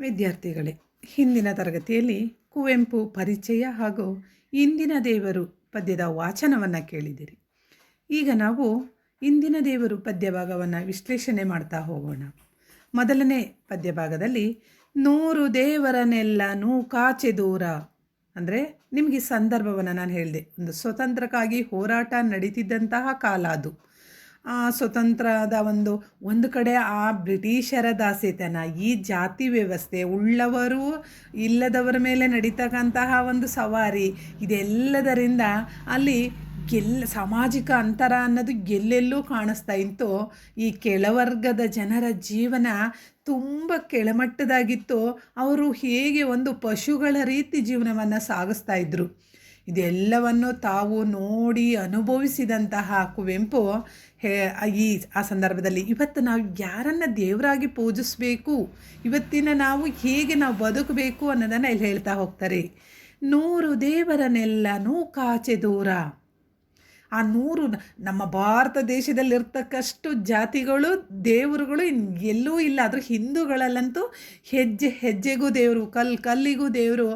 ವಿದ್ಯಾರ್ಥಿಗಳೇ, ಹಿಂದಿನ ತರಗತಿಯಲ್ಲಿ ಕುವೆಂಪು ಪರಿಚಯ ಹಾಗೂ ಇಂದಿನ ದೇವರು ಪದ್ಯದ ವಾಚನವನ್ನು ಕೇಳಿದಿರಿ. ಈಗ ನಾವು ಇಂದಿನ ದೇವರು ಪದ್ಯ ಭಾಗವನ್ನು ವಿಶ್ಲೇಷಣೆ ಮಾಡ್ತಾ ಹೋಗೋಣ. ಮೊದಲನೇ ಪದ್ಯ ಭಾಗದಲ್ಲಿ, ನೂರು ದೇವರನ್ನೆಲ್ಲ ನೂಕಾಚೆ ದೂರ ಅಂದರೆ ನಿಮಗೆ ಸಂದರ್ಭವನ್ನು ನಾನು ಹೇಳಿದೆ, ಒಂದು ಸ್ವತಂತ್ರಕ್ಕಾಗಿ ಹೋರಾಟ ನಡೀತಿದ್ದಂತಹ ಕಾಲ ಅದು. ಸ್ವತಂತ್ರದ ಒಂದು ಒಂದು ಕಡೆ ಆ ಬ್ರಿಟಿಷರ ದಾಸ್ಯತನ ಈ ಜಾತಿ ವ್ಯವಸ್ಥೆ, ಉಳ್ಳವರು ಇಲ್ಲದವರ ಮೇಲೆ ನಡೀತಕ್ಕಂತಹ ಒಂದು ಸವಾರಿ, ಇದೆಲ್ಲದರಿಂದ ಅಲ್ಲಿ ಗೆಲ್ಲ ಸಾಮಾಜಿಕ ಅಂತರ ಅನ್ನೋದು ಎಲ್ಲೆಲ್ಲೂ ಕಾಣಿಸ್ತಾ ಇತ್ತು. ಈ ಕೆಳವರ್ಗದ ಜನರ ಜೀವನ ತುಂಬ ಕೆಳಮಟ್ಟದಾಗಿತ್ತು. ಅವರು ಹೇಗೆ ಒಂದು ಪಶುಗಳ ರೀತಿ ಜೀವನವನ್ನು ಸಾಗಿಸ್ತಾ ಇದ್ದರು ಇದೆಲ್ಲವನ್ನು ತಾವು ನೋಡಿ ಅನುಭವಿಸಿದಂತಹ ಕುವೆಂಪು, ಹೇ, ಈ, ಆ ಸಂದರ್ಭದಲ್ಲಿ ಇವತ್ತು ನಾವು ಯಾರನ್ನು ದೇವರಾಗಿ ಪೂಜಿಸಬೇಕು? ಇವತ್ತಿನ ನಾವು ಹೇಗೆ ನಾವು ಬದುಕಬೇಕು ಅನ್ನೋದನ್ನು ಇಲ್ಲಿ ಹೇಳ್ತಾ ಹೋಗ್ತಾರೆ. ನೂರು ದೇವರನ್ನೆಲ್ಲ ನೂಕಾಚೆ ದೂರ. ಆ ನೂರು ನಮ್ಮ ಭಾರತ ದೇಶದಲ್ಲಿರ್ತಕ್ಕಷ್ಟು ಜಾತಿಗಳು, ದೇವರುಗಳು ಎಲ್ಲೂ ಇಲ್ಲ. ಆದರೂ ಹಿಂದೂಗಳಲ್ಲಂತೂ ಹೆಜ್ಜೆ, ಹೆಜ್ಜೆಗೂ ದೇವರು, ಕಲ್, ಕಲ್ಲಿಗೂ ದೇವರು,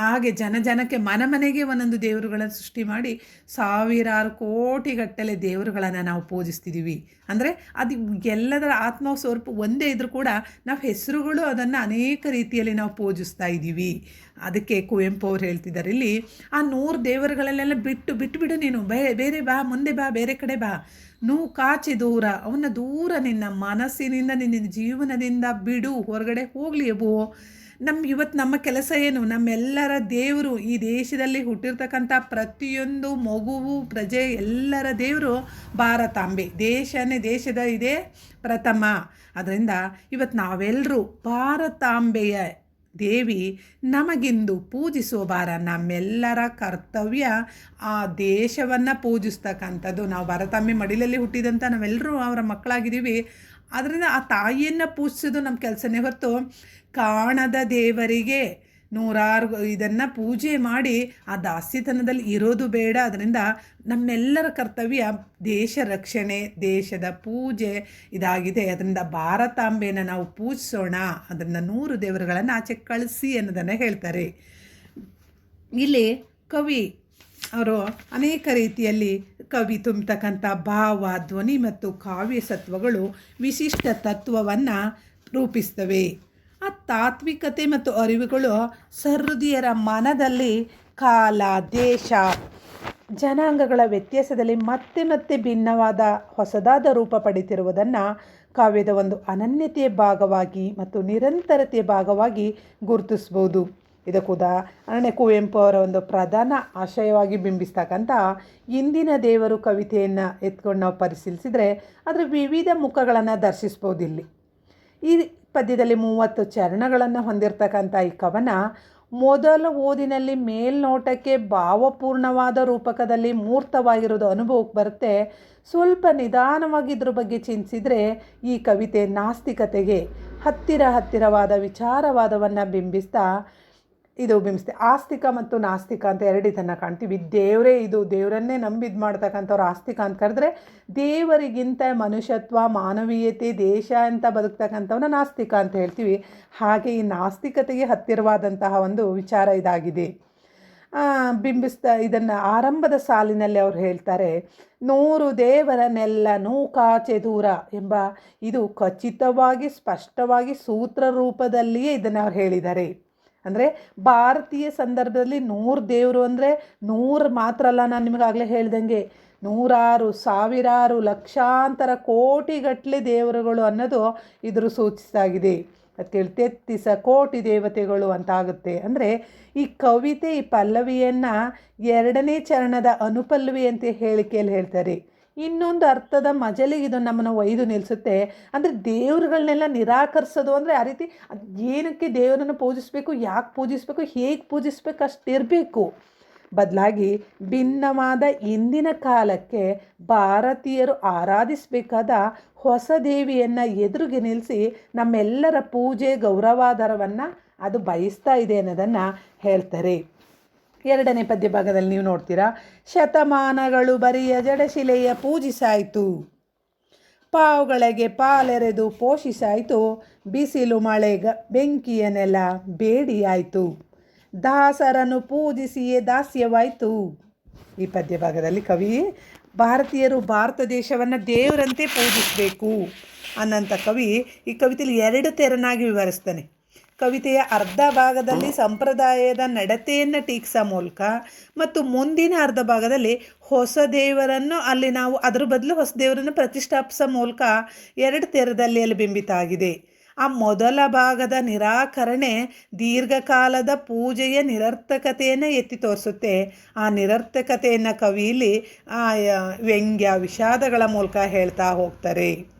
ಹಾಗೆ ಜನ ಜನಕ್ಕೆ ಮನೆ ಮನೆಗೆ ಒಂದೊಂದು ದೇವರುಗಳನ್ನು ಸೃಷ್ಟಿ ಮಾಡಿ ಸಾವಿರಾರು ಕೋಟಿಗಟ್ಟಲೆ ದೇವರುಗಳನ್ನು ನಾವು ಪೂಜಿಸ್ತಿದ್ದೀವಿ ಅಂದರೆ ಅದು ಎಲ್ಲದರ ಆತ್ಮ ಸ್ವರೂಪ ಒಂದೇ ಇದ್ರೂ ಕೂಡ ನಾವು ಹೆಸರುಗಳು ಅದನ್ನು ಅನೇಕ ರೀತಿಯಲ್ಲಿ ನಾವು ಪೂಜಿಸ್ತಾ ಇದ್ದೀವಿ ಅದಕ್ಕೆ ಕುವೆಂಪು ಅವ್ರು ಹೇಳ್ತಿದ್ದಾರೆ. ಇಲ್ಲಿ, ಆ ನೂರು ದೇವರುಗಳಲ್ಲೆಲ್ಲ ಬಿಟ್ಟು ಬಿಟ್ಟುಬಿಡು ನೀನು. ಬೇರೆ ಬಾ, ಮುಂದೆ ಬಾ, ಬೇರೆ ಕಡೆ ಬಾ. ನೂ ಕಾಚಿ ದೂರ ಅವನ ದೂರ ನಿನ್ನ ಮನಸ್ಸಿನಿಂದ, ನಿನ್ನ ಜೀವನದಿಂದ ಬಿಡು. ಹೊರಗಡೆ ಹೋಗಲಿ ಅಬು ನಮ್ಮ ಇವತ್ತು ನಮ್ಮ ಕೆಲಸ ಏನು? ನಮ್ಮೆಲ್ಲರ ದೇವರು ಈ ದೇಶದಲ್ಲಿ ಹುಟ್ಟಿರ್ತಕ್ಕಂಥ ಪ್ರತಿಯೊಂದು ಮಗುವು, ಪ್ರಜೆ, ಎಲ್ಲರ ದೇವರು ಭಾರತಾಂಬೆ. ದೇಶನೇ ದೇಶದ ಇದೆ ಪ್ರಥಮ. ಅದರಿಂದ ಇವತ್ತು ನಾವೆಲ್ಲರೂ ಭಾರತಾಂಬೆಯ ದೇವಿ ನಮಗಿಂದು ಪೂಜಿಸುವ ಭಾರ ನಮ್ಮೆಲ್ಲರ ಕರ್ತವ್ಯ ಆ ದೇಶವನ್ನು ಪೂಜಿಸ್ತಕ್ಕಂಥದ್ದು. ನಾವು ಭಾರತಾಂಬೆ ಮಡಿಲಲ್ಲಿ ಹುಟ್ಟಿದಂಥ ನಾವೆಲ್ಲರೂ ಅವರ ಮಕ್ಕಳಾಗಿದ್ದೀವಿ. ಅದರಿಂದ ಆ ತಾಯಿಯನ್ನು ಪೂಜಿಸೋದು ನಮ್ಮ ಕೆಲಸನೇ ಹೊರತು ಕಾಣದ ದೇವರಿಗೆ ನೂರಾರು ಇದನ್ನು ಪೂಜೆ ಮಾಡಿ ಆ ದಾಸ್ಯತನದಲ್ಲಿ ಇರೋದು ಬೇಡ. ಅದರಿಂದ ನಮ್ಮೆಲ್ಲರ ಕರ್ತವ್ಯ ದೇಶ ರಕ್ಷಣೆ, ದೇಶದ ಪೂಜೆ ಇದಾಗಿದೆ. ಅದರಿಂದ ಭಾರತಾಂಬೆಯನ್ನು ನಾವು ಪೂಜಿಸೋಣ. ಅದರಿಂದ ನೂರು ದೇವರುಗಳನ್ನು ಆಚೆ ಕಳಿಸಿ ಅನ್ನೋದನ್ನು ಹೇಳ್ತಾರೆ. ಇಲ್ಲಿ ಕವಿ ಅವರು ಅನೇಕ ರೀತಿಯಲ್ಲಿ ಕವಿ ತುಂಬತಕ್ಕಂಥ ಭಾವ, ಧ್ವನಿ ಮತ್ತು ಕಾವ್ಯ ಸತ್ವಗಳು ವಿಶಿಷ್ಟ ತತ್ವವನ್ನು ರೂಪಿಸ್ತವೆ. ಆ ತಾತ್ವಿಕತೆ ಮತ್ತು ಅರಿವುಗಳು ಸಹೃದಯರ ಮನದಲ್ಲಿ ಕಾಲ, ದೇಶ, ಜನಾಂಗಗಳ ವ್ಯತ್ಯಾಸದಲ್ಲಿ ಮತ್ತೆ ಮತ್ತೆ ಭಿನ್ನವಾದ ಹೊಸದಾದ ರೂಪ ಪಡೆಯುತ್ತಿರುವುದನ್ನು ಕಾವ್ಯದ ಒಂದು ಅನನ್ಯತೆಯ ಭಾಗವಾಗಿ ಮತ್ತು ನಿರಂತರತೆಯ ಭಾಗವಾಗಿ ಗುರುತಿಸ್ಬೋದು. ಇದಕ್ಕುದಾಹರಣೆ ಕುವೆಂಪು ಅವರ ಒಂದು ಪ್ರಧಾನ ಆಶಯವಾಗಿ ಬಿಂಬಿಸ್ತಕ್ಕಂಥ ಇಂದಿನ ದೇವರು ಕವಿತೆಯನ್ನು ಎತ್ಕೊಂಡು ನಾವು ಪರಿಶೀಲಿಸಿದರೆ ಅದರ ವಿವಿಧ ಮುಖಗಳನ್ನು ದರ್ಶಿಸ್ಬೋದು ಇಲ್ಲಿ. ಈ ಪದ್ಯದಲ್ಲಿ ಮೂವತ್ತು ಚರಣಗಳನ್ನು ಹೊಂದಿರತಕ್ಕಂಥ ಈ ಕವನ ಮೊದಲ ಓದಿನಲ್ಲಿ ಮೇಲ್ನೋಟಕ್ಕೆ ಭಾವಪೂರ್ಣವಾದ ರೂಪಕದಲ್ಲಿ ಮೂರ್ತವಾಗಿರೋದು ಅನುಭವಕ್ಕೆ ಬರುತ್ತೆ. ಸ್ವಲ್ಪ ನಿಧಾನವಾಗಿ ಇದ್ರ ಬಗ್ಗೆ ಚಿಂತಿಸಿದರೆ ಈ ಕವಿತೆ ನಾಸ್ತಿಕತೆಗೆ ಹತ್ತಿರ ಹತ್ತಿರವಾದ ವಿಚಾರವಾದವನ್ನು ಬಿಂಬಿಸ್ತಾ ಇದು ಬಿಂಬಿಸ್ತೆ. ಆಸ್ತಿಕ ಮತ್ತು ನಾಸ್ತಿಕ ಅಂತ ಎರಡಿದನ್ನು ಕಾಣ್ತೀವಿ. ದೇವರೇ ಇದು. ದೇವರನ್ನೇ ನಂಬಿದ್ದು ಮಾಡ್ತಕ್ಕಂಥವ್ರು ಆಸ್ತಿಕ ಅಂತ ಕರೆದ್ರೆ ದೇವರಿಗಿಂತ ಮನುಷ್ಯತ್ವ, ಮಾನವೀಯತೆ, ದೇಶ ಅಂತ ಬದುಕ್ತಕ್ಕಂಥವನ್ನ ನಾಸ್ತಿಕ ಅಂತ ಹೇಳ್ತೀವಿ. ಹಾಗೆ ಈ ನಾಸ್ತಿಕತೆಗೆ ಹತ್ತಿರವಾದಂತಹ ಒಂದು ವಿಚಾರ ಇದಾಗಿದೆ. ಬಿಂಬಿಸ್ತಾ, ಇದನ್ನು ಆರಂಭದ ಸಾಲಿನಲ್ಲಿ ಅವ್ರು ಹೇಳ್ತಾರೆ, ನೂರು ದೇವರನ್ನೆಲ್ಲ ನೂಕಾಚೆ ದೂರ ಎಂಬ ಇದು ಖಚಿತವಾಗಿ, ಸ್ಪಷ್ಟವಾಗಿ ಸೂತ್ರ ರೂಪದಲ್ಲಿಯೇ ಇದನ್ನು ಅವ್ರು ಹೇಳಿದ್ದಾರೆ. ಅಂದರೆ ಭಾರತೀಯ ಸಂದರ್ಭದಲ್ಲಿ ನೂರು ದೇವರು ಅಂದರೆ ನೂರು ಮಾತ್ರ ಅಲ್ಲ ನಾನು ನಿಮಗಾಗಲೇ ಹೇಳ್ದಂಗೆ. ನೂರಾರು, ಸಾವಿರಾರು, ಲಕ್ಷಾಂತರ ಕೋಟಿಗಟ್ಟಲೆ ದೇವರುಗಳು ಅನ್ನೋದು ಇದ್ರ ಸೂಚಿಸಾಗಿದೆ ಅದಕ್ಕೆ ತೆತ್ತಿಸ ಕೋಟಿ ದೇವತೆಗಳು ಅಂತಾಗುತ್ತೆ. ಅಂದರೆ ಈ ಕವಿತೆ, ಈ ಪಲ್ಲವಿಯನ್ನು ಎರಡನೇ ಚರಣದ ಅನುಪಲ್ಲವಿ ಅಂತ ಹೇಳಿಕೆಯಲ್ಲಿ ಹೇಳ್ತಾರೆ. ಇನ್ನೊಂದು ಅರ್ಥದ ಮಜಲಿಗೆ ಇದು ನಮ್ಮನ್ನು ಒಯ್ದು ನಿಲ್ಲಿಸುತ್ತೆ ಅಂದರೆ ದೇವ್ರುಗಳನ್ನೆಲ್ಲ ನಿರಾಕರಿಸೋದು ಅಂದರೆ ಆ ರೀತಿ ಏನಕ್ಕೆ ದೇವರನ್ನು ಪೂಜಿಸಬೇಕು, ಯಾಕೆ ಪೂಜಿಸಬೇಕು, ಹೇಗೆ ಪೂಜಿಸ್ಬೇಕು ಅಷ್ಟಿರಬೇಕು ಬದಲಾಗಿ ಭಿನ್ನವಾದ ಇಂದಿನ ಕಾಲಕ್ಕೆ ಭಾರತೀಯರು ಆರಾಧಿಸಬೇಕಾದ ಹೊಸ ದೇವಿಯನ್ನು ಎದುರಿಗೆ ನಿಲ್ಲಿಸಿ ನಮ್ಮೆಲ್ಲರ ಪೂಜೆ ಗೌರವಾಧಾರವನ್ನು ಅದು ಬಯಸ್ತಾ ಇದೆ ಅನ್ನೋದನ್ನು ಹೇಳ್ತಾರೆ. ಎರಡನೇ ಪದ್ಯ ಭಾಗದಲ್ಲಿ ನೀವು ನೋಡ್ತೀರಾ. ಶತಮಾನಗಳು ಬರಿಯ ಜಡಶಿಲೆಯ ಪೂಜಿಸಾಯಿತು. ಪಾವುಗಳಿಗೆ ಪಾಲೆರೆದು ಪೋಷಿಸಾಯಿತು. ಬಿಸಿಲು ಮಳೆ ಮಳೆಗ ಬೆಂಕಿಯನೆಲ್ಲ ಬೇಡಿಯಾಯಿತು. ದಾಸರನ್ನು ಪೂಜಿಸಿಯೇ ದಾಸ್ಯವಾಯಿತು. ಈ ಪದ್ಯ ಭಾಗದಲ್ಲಿ ಕವಿ, ಭಾರತೀಯರು ಭಾರತ ದೇಶವನ್ನು ದೇವರಂತೆ ಪೂಜಿಸಬೇಕು ಅನ್ನಂಥ ಕವಿ ಈ ಕವಿತೆಯಲ್ಲಿ ಎರಡು ತೆರನಾಗಿ ವಿವರಿಸ್ತಾನೆ. ಕವಿತೆಯ ಅರ್ಧ ಭಾಗದಲ್ಲಿ ಸಂಪ್ರದಾಯದ ನಡತೆಯನ್ನು ಟೀಕಿಸೋ ಮೂಲಕ ಮತ್ತು ಮುಂದಿನ ಅರ್ಧ ಭಾಗದಲ್ಲಿ ಹೊಸ ದೇವರನ್ನು ಅಲ್ಲಿ ನಾವು ಅದರ ಬದಲು ಹೊಸ ದೇವರನ್ನು ಪ್ರತಿಷ್ಠಾಪಿಸೋ ಮೂಲಕ ಎರಡು ತೆರದಲ್ಲಿ ಅಲ್ಲಿ ಬಿಂಬಿತ ಆ ಮೊದಲ ಭಾಗದ ನಿರಾಕರಣೆ ದೀರ್ಘಕಾಲದ ಪೂಜೆಯ ನಿರರ್ಥಕತೆಯನ್ನು ಎತ್ತಿ ತೋರಿಸುತ್ತೆ. ಆ ನಿರರ್ಥಕತೆಯನ್ನು ಕವಿಯಲ್ಲಿ ವ್ಯಂಗ್ಯ ವಿಷಾದಗಳ ಮೂಲಕ ಹೇಳ್ತಾ ಹೋಗ್ತಾರೆ.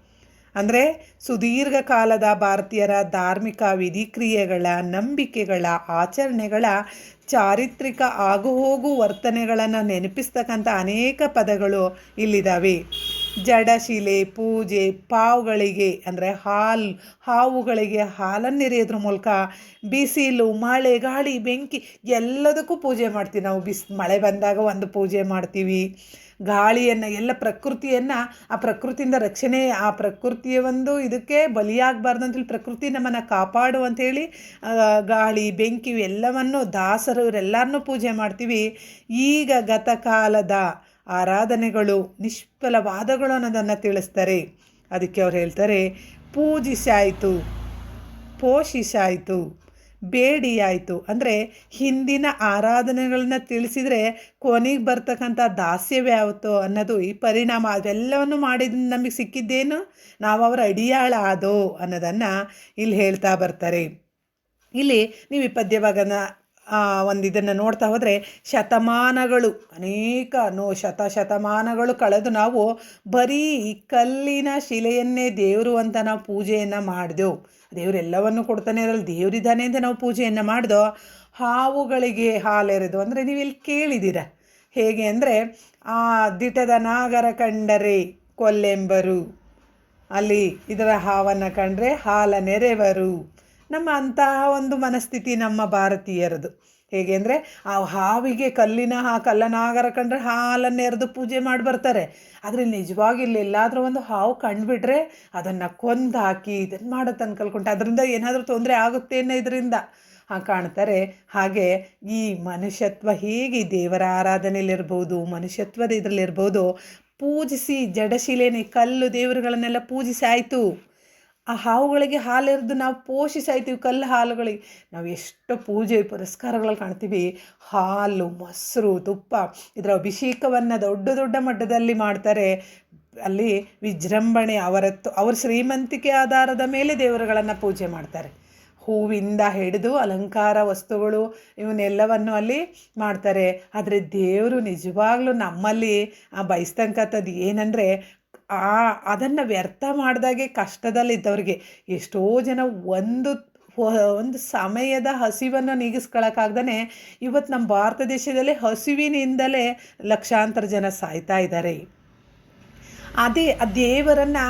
ಅಂದರೆ ಸುದೀರ್ಘ ಕಾಲದ ಭಾರತೀಯರ ಧಾರ್ಮಿಕ ವಿಧಿಕ್ರಿಯೆಗಳ, ನಂಬಿಕೆಗಳ, ಆಚರಣೆಗಳ ಚಾರಿತ್ರಿಕ ಆಗುಹೋಗು ವರ್ತನೆಗಳನ್ನು ನೆನಪಿಸ್ತಕ್ಕಂಥ ಅನೇಕ ಪದಗಳು ಇಲ್ಲಿದ್ದಾವೆ ಜಡಶಿಲೆ, ಪೂಜೆ, ಪಾವುಗಳಿಗೆ ಅಂದರೆ ಹಾಲು, ಹಾವುಗಳಿಗೆ ಹಾಲನ್ನೆರೆಯೋದ್ರ ಮೂಲಕ ಬಿಸಿಲು, ಮಳೆ, ಗಾಳಿ, ಬೆಂಕಿ ಎಲ್ಲದಕ್ಕೂ ಪೂಜೆ ಮಾಡ್ತೀವಿ ನಾವು. ಬಿಸಿ ಮಳೆ ಬಂದಾಗ ಒಂದು ಪೂಜೆ ಮಾಡ್ತೀವಿ. ಗಾಳಿಯನ್ನು, ಎಲ್ಲ ಪ್ರಕೃತಿಯನ್ನು, ಆ ಪ್ರಕೃತಿಯಿಂದ ರಕ್ಷಣೆ, ಆ ಪ್ರಕೃತಿಯ ಒಂದು ಇದಕ್ಕೆ ಬಲಿಯಾಗಬಾರ್ದು ಅಂತೇಳಿ ಪ್ರಕೃತಿ ನಮ್ಮನ್ನು ಕಾಪಾಡು ಅಂಥೇಳಿ ಗಾಳಿ, ಬೆಂಕಿ ಇವೆಲ್ಲವನ್ನು ದಾಸರು ಇವರೆಲ್ಲರನ್ನೂ ಪೂಜೆ ಮಾಡ್ತೀವಿ. ಈಗ ಗತಕಾಲದ ಆರಾಧನೆಗಳು, ನಿಷ್ಫಲವಾದಗಳು ಅನ್ನೋದನ್ನು ತಿಳಿಸ್ತಾರೆ. ಅದಕ್ಕೆ ಅವ್ರು ಹೇಳ್ತಾರೆ, ಪೂಜಿಸಾಯಿತು, ಪೋಷಿಸಾಯಿತು ಬೇಡಿಯಾಯಿತು ಅಂದರೆ ಹಿಂದಿನ ಆರಾಧನೆಗಳನ್ನ ತಿಳಿಸಿದರೆ ಕೊನೆಗೆ ಬರ್ತಕ್ಕಂಥ ದಾಸ್ಯವೇ ಯಾವತ್ತೋ ಅನ್ನೋದು ಈ ಪರಿಣಾಮ ಅದೆಲ್ಲವನ್ನು ಮಾಡಿದ ನಮಗೆ ಸಿಕ್ಕಿದ್ದೇನು? ನಾವು ಅವರ ಅಡಿಯಾಳ ಆದೋ ಅನ್ನೋದನ್ನು ಇಲ್ಲಿ ಹೇಳ್ತಾ ಬರ್ತಾರೆ. ಇಲ್ಲಿ ನೀವು ಈ ಪದ್ಯಭಾಗನ ಒಂದು ಇದನ್ನು ನೋಡ್ತಾ ಹೋದರೆ ಶತಮಾನಗಳು, ಅನೇಕ ನೋ, ಶತ ಶತಮಾನಗಳು ಕಳೆದು ನಾವು ಬರೀ ಕಲ್ಲಿನ ಶಿಲೆಯನ್ನೇ ದೇವರು ಅಂತ ನಾವು ಪೂಜೆಯನ್ನು ಮಾಡಿದೆವು. ದೇವರೆಲ್ಲವನ್ನು ಕೊಡ್ತಾನೆ ಅದರಲ್ಲಿ ದೇವರಿದ್ದಾನೆ ಅಂತ ನಾವು ಪೂಜೆಯನ್ನು ಮಾಡಿದೋ ಹಾವುಗಳಿಗೆ ಹಾಲೆರೆದು. ಅಂದರೆ ನೀವು ಇಲ್ಲಿ ಕೇಳಿದ್ದೀರ ಹೇಗೆ ಅಂದರೆ, ಆ ದಿಟದ ನಾಗರ ಕಂಡರೆ ಕೊಲ್ಲೆಂಬರು. ಅಲ್ಲಿ ಇದರ ಹಾವನ್ನು ಕಂಡರೆ ಹಾಲ ನೆರೆವರು ನಮ್ಮ ಅಂತಹ ಒಂದು ಮನಸ್ಥಿತಿ ನಮ್ಮ ಭಾರತೀಯರದು. ಹೇಗೆ ಅಂದರೆ ಆ ಹಾವಿಗೆ ಕಲ್ಲಿನ ಹಾ ಕಲ್ಲನಾಗರ ಕಂಡ್ರೆ ಹಾಲನ್ನು ಎರೆದು ಪೂಜೆ ಮಾಡಿ ಬರ್ತಾರೆ. ಆದರೆ ನಿಜವಾಗಿ ಇಲ್ಲಿ ಎಲ್ಲಾದರೂ ಒಂದು ಹಾವು ಕಂಡುಬಿಟ್ರೆ ಅದನ್ನು ಕೊಂದು ಹಾಕಿ ಇದನ್ನು ಮಾಡುತ್ತೆ ಅನ್ಕಲ್ಕೊಂಡೆ ಅದರಿಂದ ಏನಾದರೂ ತೊಂದರೆ ಆಗುತ್ತೆ ಅನ್ನೋ ಇದರಿಂದ. ಕಾಣ್ತಾರೆ. ಹಾಗೆ ಈ ಮನುಷ್ಯತ್ವ ಹೇಗೆ ದೇವರ ಆರಾಧನೆಯಲ್ಲಿರ್ಬೋದು ಮನುಷ್ಯತ್ವದ ಇದರಲ್ಲಿರ್ಬೋದು ಪೂಜಿಸಿ ಜಡಶಿಲೆನೇ ಕಲ್ಲು ದೇವರುಗಳನ್ನೆಲ್ಲ ಪೂಜಿಸಿ ಆಯಿತು. ಆ ಹಾವುಗಳಿಗೆ ಹಾಲೆರೆದು ನಾವು ಪೋಷಿಸಾಯ್ತೀವಿ, ಕಲ್ಲು ಹಾಲುಗಳಿಗೆ. ನಾವು ಎಷ್ಟು ಪೂಜೆ ಪುರಸ್ಕಾರಗಳಲ್ಲಿ ಕಾಣ್ತೀವಿ. ಹಾಲು, ಮೊಸರು, ತುಪ್ಪ ಇದರ ಅಭಿಷೇಕವನ್ನು ದೊಡ್ಡ ದೊಡ್ಡ ಮಟ್ಟದಲ್ಲಿ ಮಾಡ್ತಾರೆ. ಅಲ್ಲಿ ವಿಜೃಂಭಣೆ, ಅವರತ್ತು, ಅವ್ರ ಶ್ರೀಮಂತಿಕೆ ಆಧಾರದ ಮೇಲೆ ದೇವರುಗಳನ್ನು ಪೂಜೆ ಮಾಡ್ತಾರೆ. ಹೂವಿಂದ ಹಿಡಿದು ಅಲಂಕಾರ ವಸ್ತುಗಳು ಇವನ್ನೆಲ್ಲವನ್ನು ಅಲ್ಲಿ ಮಾಡ್ತಾರೆ. ಆದರೆ ದೇವರು ನಿಜವಾಗ್ಲೂ ನಮ್ಮಲ್ಲಿ ಬಯಸ್ತಕ್ಕಂಥದ್ದು ಏನಂದರೆ ಆ, ಅದನ್ನು ವ್ಯರ್ಥ ಮಾಡಿದಾಗೆ ಕಷ್ಟದಲ್ಲಿದ್ದವ್ರಿಗೆ ಎಷ್ಟೋ ಜನ ಒಂದು ಒಂದು ಸಮಯದ ಹಸಿವನ್ನು ನೀಗಿಸ್ಕೊಳಕ್ಕಾಗ್ದೇ ಇವತ್ತು ನಮ್ಮ ಭಾರತ ದೇಶದಲ್ಲಿ ಹಸಿವಿನಿಂದಲೇ ಲಕ್ಷಾಂತರ ಜನ ಸಾಯ್ತಾ ಇದ್ದಾರೆ ಅದೇ, ಆ ದೇವರನ್ನು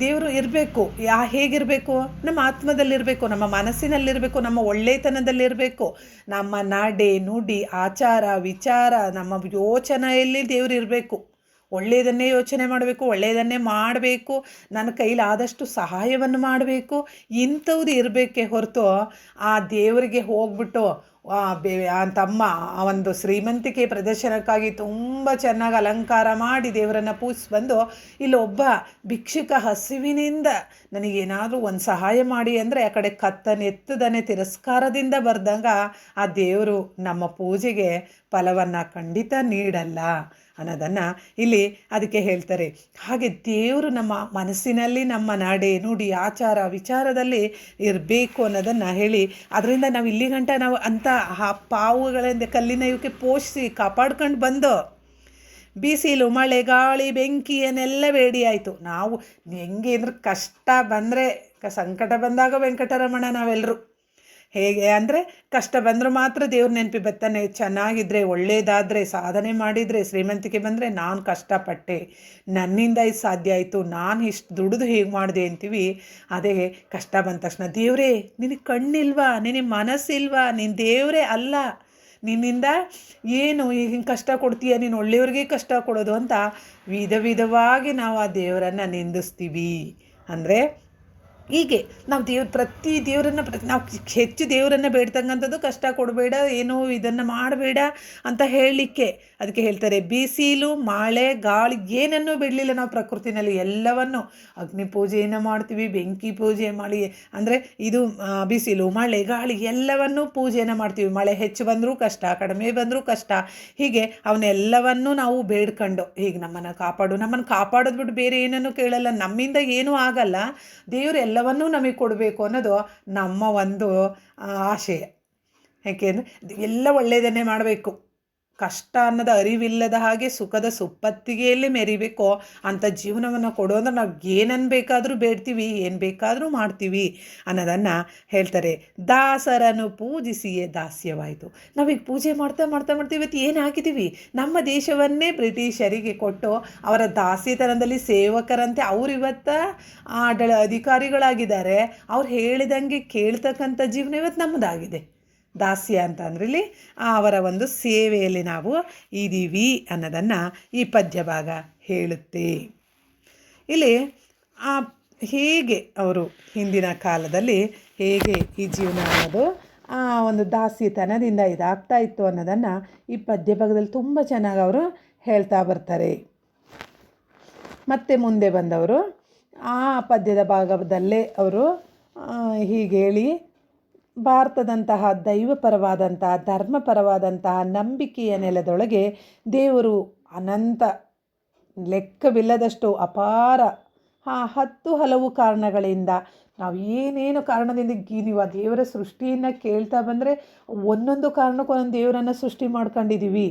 ದೇವರು ಇರಬೇಕು. ಯಾ, ಹೇಗಿರಬೇಕು? ನಮ್ಮ ಆತ್ಮದಲ್ಲಿರಬೇಕು, ನಮ್ಮ ಮನಸ್ಸಿನಲ್ಲಿರಬೇಕು, ನಮ್ಮ ಒಳ್ಳೆತನದಲ್ಲಿರಬೇಕು. ನಮ್ಮ ನಡೆ, ನುಡಿ, ಆಚಾರ, ವಿಚಾರ, ನಮ್ಮ ಯೋಚನೆಯಲ್ಲಿ ದೇವರು ಇರಬೇಕು. ಒಳ್ಳೆಯದನ್ನೇ ಯೋಚನೆ ಮಾಡಬೇಕು ಒಳ್ಳೆಯದನ್ನೇ ಮಾಡಬೇಕು, ನನ್ನ ಕೈಲಾದಷ್ಟು ಸಹಾಯವನ್ನು ಮಾಡಬೇಕು, ಇಂಥವ್ದು ಇರಬೇಕೆ ಹೊರತು ಆ ದೇವರಿಗೆ ಹೋಗ್ಬಿಟ್ಟು ಬೇ ತಮ್ಮ, ಆ ಒಂದು ಶ್ರೀಮಂತಿಕೆ ಪ್ರದರ್ಶನಕ್ಕಾಗಿ ತುಂಬ ಚೆನ್ನಾಗಿ ಅಲಂಕಾರ ಮಾಡಿ ದೇವರನ್ನು ಪೂಜಿಸಿ ಬಂದು ಇಲ್ಲೊಬ್ಬ ಭಿಕ್ಷುಕ ಹಸಿವಿನಿಂದ ನನಗೇನಾದರೂ ಒಂದು ಸಹಾಯ ಮಾಡಿ ಅಂದರೆ ಆ ಕಡೆ ಕತ್ತನೆತ್ತದನೆ ತಿರಸ್ಕಾರದಿಂದ ಬರ್ದಂಗೆ ಆ ದೇವರು ನಮ್ಮ ಪೂಜೆಗೆ ಫಲವನ್ನು ಖಂಡಿತ ನೀಡಲ್ಲ. ಅನ್ನೋದನ್ನು ಇಲ್ಲಿ ಅದಕ್ಕೆ ಹೇಳ್ತಾರೆ. ಹಾಗೆ ದೇವರು ನಮ್ಮ ಮನಸ್ಸಿನಲ್ಲಿ, ನಮ್ಮ ನಾಡೆ, ನುಡಿ, ಆಚಾರ, ವಿಚಾರದಲ್ಲಿ ಇರಬೇಕು ಅನ್ನೋದನ್ನು ಹೇಳಿ, ಅದರಿಂದ ನಾವು ಇಲ್ಲಿ ಗಂಟ ನಾವು ಅಂಥ ಆ ಪಾವುಗಳಿಂದ ಕಲ್ಲಿನ ಇವಕ್ಕೆ ಪೋಷಿಸಿ ಕಾಪಾಡ್ಕೊಂಡು ಬಂದು, ಬಿಸಿಲು ಮಳೆ, ಗಾಳಿ ಬೆಂಕಿಯನ್ನೆಲ್ಲ ಬೇಡಿ ಆಯಿತು. ನಾವು ಹೆಂಗೆ ಕಷ್ಟ ಬಂದರೆ ಸಂಕಟ ಬಂದಾಗ ವೆಂಕಟರಮಣ ನಾವೆಲ್ಲರೂ ಹೇಗೆ ಅಂದರೆ ಕಷ್ಟ ಬಂದರೂ ಮಾತ್ರ ದೇವ್ರ ನೆನಪಿ ಬರ್ತಾನೆ. ಚೆನ್ನಾಗಿದ್ದರೆ ಒಳ್ಳೆಯದಾದರೆ ಸಾಧನೆ ಮಾಡಿದರೆ, ಶ್ರೀಮಂತಿಕೆ ಬಂದರೆ ನಾನು ಕಷ್ಟಪಟ್ಟೆ. ನನ್ನಿಂದ ಇದು ಸಾಧ್ಯ ಆಯಿತು, ನಾನು ಇಷ್ಟು ದುಡಿದು ಹೇಗೆ ಮಾಡಿದೆ ಅಂತೀವಿ. ಅದೇ ಕಷ್ಟ ಬಂದ ತಕ್ಷಣ, ದೇವರೇ, ನಿನಗೆ ಕಣ್ಣಿಲ್ವಾ? ನಿನಗೆ ಮನಸ್ಸಿಲ್ವಾ? ನಿನ್ನ ದೇವರೇ ಅಲ್ಲ. ನಿನ್ನಿಂದ ಏನು ಹಿಂಗೆ ಕಷ್ಟ ಕೊಡ್ತೀಯ? ನೀನು ಒಳ್ಳೆಯವ್ರಿಗೆ ಕಷ್ಟ ಕೊಡೋದು ಅಂತ ವಿಧ ವಿಧವಾಗಿ ನಾವು ಆ ದೇವರನ್ನು ನಿಂದಿಸ್ತೀವಿ. ಅಂದರೆ ಹೀಗೆ ನಾವು ದೇವ್ರ, ಪ್ರತಿ ದೇವರನ್ನು ಪ್ರತಿ, ನಾವು ಹೆಚ್ಚು ದೇವರನ್ನು ಬೇಡ್ತಕ್ಕಂಥದ್ದು ಕಷ್ಟ ಕೊಡಬೇಡ, ಏನು ಇದನ್ನು ಮಾಡಬೇಡ ಅಂತ ಹೇಳಲಿಕ್ಕೆ. ಅದಕ್ಕೆ ಹೇಳ್ತಾರೆ, ಬಿಸಿಲು, ಮಳೆ, ಗಾಳಿ, ಏನನ್ನೂ ಬಿಡಲಿಲ್ಲ ನಾವು ಪ್ರಕೃತಿನಲ್ಲಿ ಎಲ್ಲವನ್ನು. ಅಗ್ನಿ ಪೂಜೆಯನ್ನು ಮಾಡ್ತೀವಿ, ಬೆಂಕಿ ಪೂಜೆ ಮಾಡಿ, ಅಂದರೆ ಇದು ಬಿಸಿಲು, ಮಳೆ, ಗಾಳಿ ಎಲ್ಲವನ್ನು ಪೂಜೆಯನ್ನು ಮಾಡ್ತೀವಿ. ಮಳೆ ಹೆಚ್ಚು ಬಂದರೂ ಕಷ್ಟ, ಕಡಿಮೆ ಬಂದರೂ ಕಷ್ಟ. ಹೀಗೆ ಅವನ್ನೆಲ್ಲವನ್ನು ನಾವು ಬೇಡ್ಕೊಂಡು, ಹೀಗೆ ನಮ್ಮನ್ನು ಕಾಪಾಡು, ನಮ್ಮನ್ನು ಕಾಪಾಡೋದು ಬಿಟ್ಟು ಬೇರೆ ಏನನ್ನು ಕೇಳಲ್ಲ, ನಮ್ಮಿಂದ ಏನೂ ಆಗಲ್ಲ. ದೇವರು ಎಲ್ಲವನ್ನೂ ನಮಗೆ ಕೊಡಬೇಕು ಅನ್ನೋದು ನಮ್ಮ ಒಂದು ಆಶಯ ಯಾಕೆಂದರೆ ಎಲ್ಲ ಒಳ್ಳೆಯದನ್ನೇ ಮಾಡಬೇಕು. ಕಷ್ಟ ಅನ್ನೋದು ಅರಿವಿಲ್ಲದ ಹಾಗೆ ಸುಖದ ಸುಪ್ಪತ್ತಿಗೆಯಲ್ಲೇ ಮೆರಿಬೇಕು ಅಂಥ ಜೀವನವನ್ನು ಕೊಡು ಅಂದ್ರೆ ನಾವು ಏನನ್ನು ಬೇಕಾದರೂ ಬೇಡ್ತೀವಿ, ಏನು ಬೇಕಾದರೂ ಮಾಡ್ತೀವಿ ಅನ್ನೋದನ್ನು ಹೇಳ್ತಾರೆ. ದಾಸರನ್ನು ಪೂಜಿಸಿಯೇ ದಾಸ್ಯವಾಯಿತು. ನಾವೀಗ ಪೂಜೆ ಮಾಡ್ತಾ ಮಾಡ್ತಾ ಮಾಡ್ತೀವಿ ಇವತ್ತು ಏನು ಹಾಕಿದ್ದೀವಿ ನಮ್ಮ ದೇಶವನ್ನೇ ಬ್ರಿಟಿಷರಿಗೆ ಕೊಟ್ಟು ಅವರ ದಾಸ್ಯತನದಲ್ಲಿ ಸೇವಕರಂತೆ ಅವರು ಇವತ್ತ ಅಧಿಕಾರಿಗಳಾಗಿದ್ದಾರೆ. ಅವ್ರು ಹೇಳಿದಂಗೆ ಕೇಳ್ತಕ್ಕಂಥ ಜೀವನ ಇವತ್ತು ನಮ್ಮದಾಗಿದೆ. ದಾಸ್ಯ ಅಂತ ಅಂದ್ರೆ ಇಲ್ಲಿ ಆ ಅವರ ಒಂದು ಸೇವೆಯಲ್ಲಿ ನಾವು ಇದ್ದೀವಿ ಅನ್ನೋದನ್ನು ಈ ಪದ್ಯ ಭಾಗ ಹೇಳುತ್ತೆ. ಇಲ್ಲಿ ಆ ಹೇಗೆ ಅವರು ಹಿಂದಿನ ಕಾಲದಲ್ಲಿ ಹೇಗೆ ಈ ಜೀವನ ಅನ್ನೋದು, ಆ ಒಂದು ದಾಸ್ಯತನದಿಂದ ಇದಾಗ್ತಾ ಇತ್ತು ಅನ್ನೋದನ್ನು ಈ ಪದ್ಯ ಭಾಗದಲ್ಲಿ ತುಂಬ ಚೆನ್ನಾಗಿ ಅವರು ಹೇಳ್ತಾ ಬರ್ತಾರೆ. ಮತ್ತೆ ಮುಂದೆ ಬಂದವರು, ಆ ಪದ್ಯದ ಭಾಗದಲ್ಲೇ ಅವರು ಹೀಗೆ ಹೇಳಿ ಭಾರತದಂತಹ ದೈವಪರವಾದಂತಹ, ಧರ್ಮಪರವಾದಂತಹ ನಂಬಿಕೆಯ ನೆಲದೊಳಗೆ ದೇವರು ಅನಂತ ಲೆಕ್ಕವಿಲ್ಲದಷ್ಟು ಅಪಾರ, ಆ ಹತ್ತು ಹಲವು ಕಾರಣಗಳಿಂದ ನಾವು ಏನೇನು ಕಾರಣದಿಂದ ನೀವು ದೇವರ ಸೃಷ್ಟಿಯನ್ನು ಕೇಳ್ತಾ ಬಂದರೆ ಒಂದೊಂದು ಕಾರಣಕ್ಕೂ ಒಂದೊಂದು ದೇವರನ್ನು ಸೃಷ್ಟಿ ಮಾಡ್ಕೊಂಡಿದ್ದೀವಿ